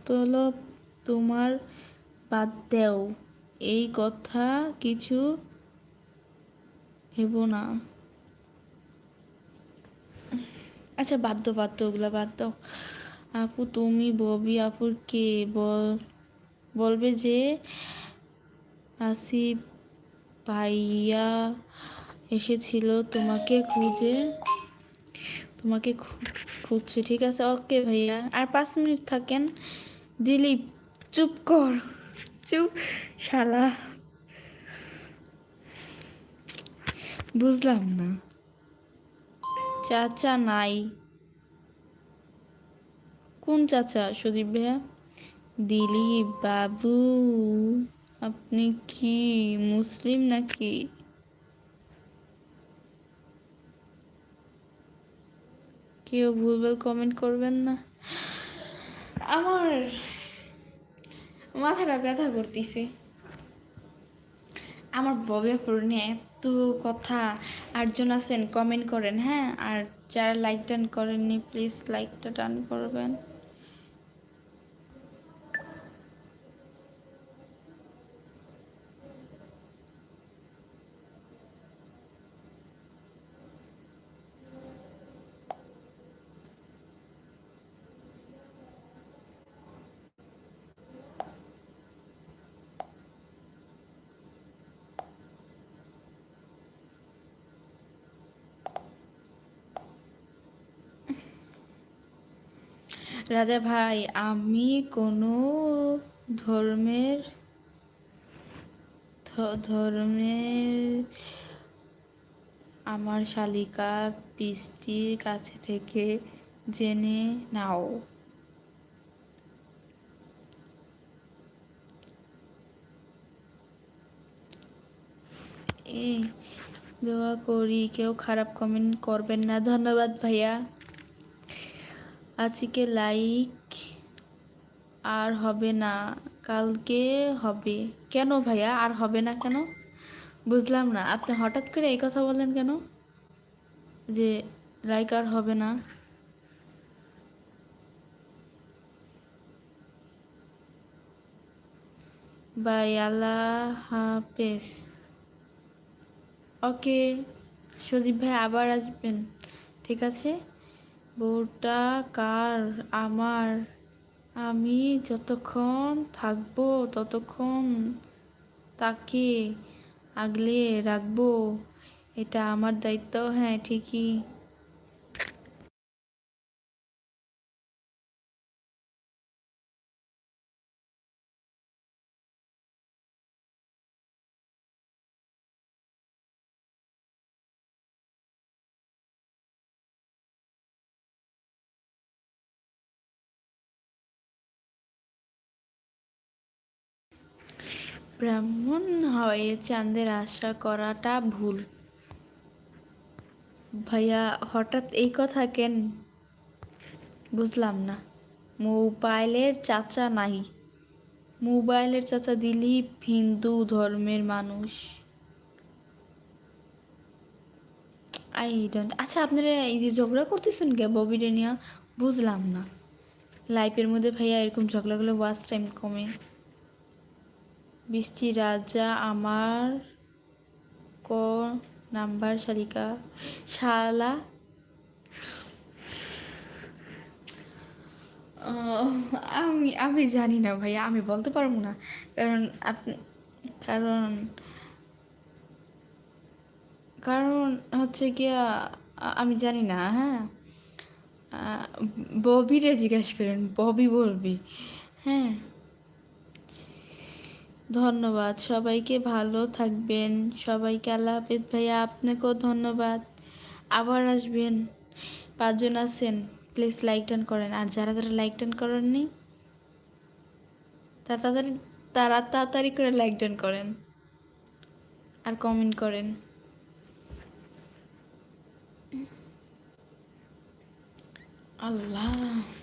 মতলব তোমার বাদ দেও। এই কথা কিছু ভেব না। আচ্ছা বাদ দাও বাদ দাও, ওগুলা বাদ দাও। আপু, তুমি, ববি আপুর কে? বল, বলবে যে আসি ভাইয়া এসেছিল তোমাকে খুঁজে। তোমাকে খুঁজছে, ঠিক আছে? ওকে ভাইয়া, আর পাঁচ মিনিট থাকেন। দিলীপ, চুপ কর, চুপ, শালা। বুঝলাম না। চাচা নাই। কোন চাচা, সজীব ভাইয়া? দিলীপ বাবু, আপনি কি মুসলিম নাকি? কেউ ভুলভাল কমেন্ট করবেন না। আমার মাথাটা ব্যথা করতেছে। আমার ববে ফোরনে এত কথা আটজন আছেন কমেন্ট করেন হ্যাঁ? আর যারা লাইক টান করেননি প্লিজ লাইকটা টান করবেন। রাজা ভাই, আমি কোনো ধর্মের ধর্মের আমার শালিকা বৃষ্টির কাছে থেকে জেনে নাও। এই দোয়া করি, কেউ খারাপ কমেন্ট করবেন না। ধন্যবাদ ভাইয়া। আজকে লাইক আর হবে না, কালকে হবে। কেন ভাইয়া? আর হবে না কেন? বুঝলাম না। আপনি হঠাৎ করে এই কথা বললেন কেন? যে লাইক আর হবে না। বাই আল্লাহ হাফেজ ওকে, সজীব ভাই আবার আসবেন। ঠিক আছে? বউটা কার? আমার, আমি যতক্ষণ থাকব ততক্ষণ তাকে আগলে রাখব। এটা আমার দায়িত্ব হ্যাঁ ঠিকই। ব্রাহ্মণ হয়ে চাঁদের আশা করাটা ভুল। ভাইয়া, হঠাৎ এই কথা কেন? বুঝলাম না। মোবাইলের চাচা নাই মোবাইলের চাচা দিলীপ হিন্দু ধর্মের মানুষ। আই ডোন্ট আচ্ছা আপনারা এই যে ঝগড়া করতেছেন কে ববিরে নিয়ে? বুঝলাম না। লাইফের মধ্যে ভাইয়া এরকম ঝগড়াগুলো ওয়াচ টাইম কমে। বৃষ্টি, রাজা আমার ক নাম্বার শালিকা। শালা আমি আমি জানি না ভাইয়া, আমি বলতে পারব না। কারণ আপনি কারণ কারণ হচ্ছে গিয়া আমি জানি না হ্যাঁ? ববিরে জিজ্ঞেস করেন, ববি বলবি হ্যাঁ? ধন্যবাদ। সবাইকে ভালো থাকবেন। সবাইকে আল্লাহ হাফেজ। ভাইয়া, আপনাকেও ধন্যবাদ। আবার আসবেন। পাঁচজন আছেন। প্লিজ লাইক টান করেন। আর যারা যারা লাইক টান করেননি তারা তাড়াতাড়ি তারা তাড়াতাড়ি করে লাইক টান করেন। আর কমেন্ট করেন। আল্লাহ।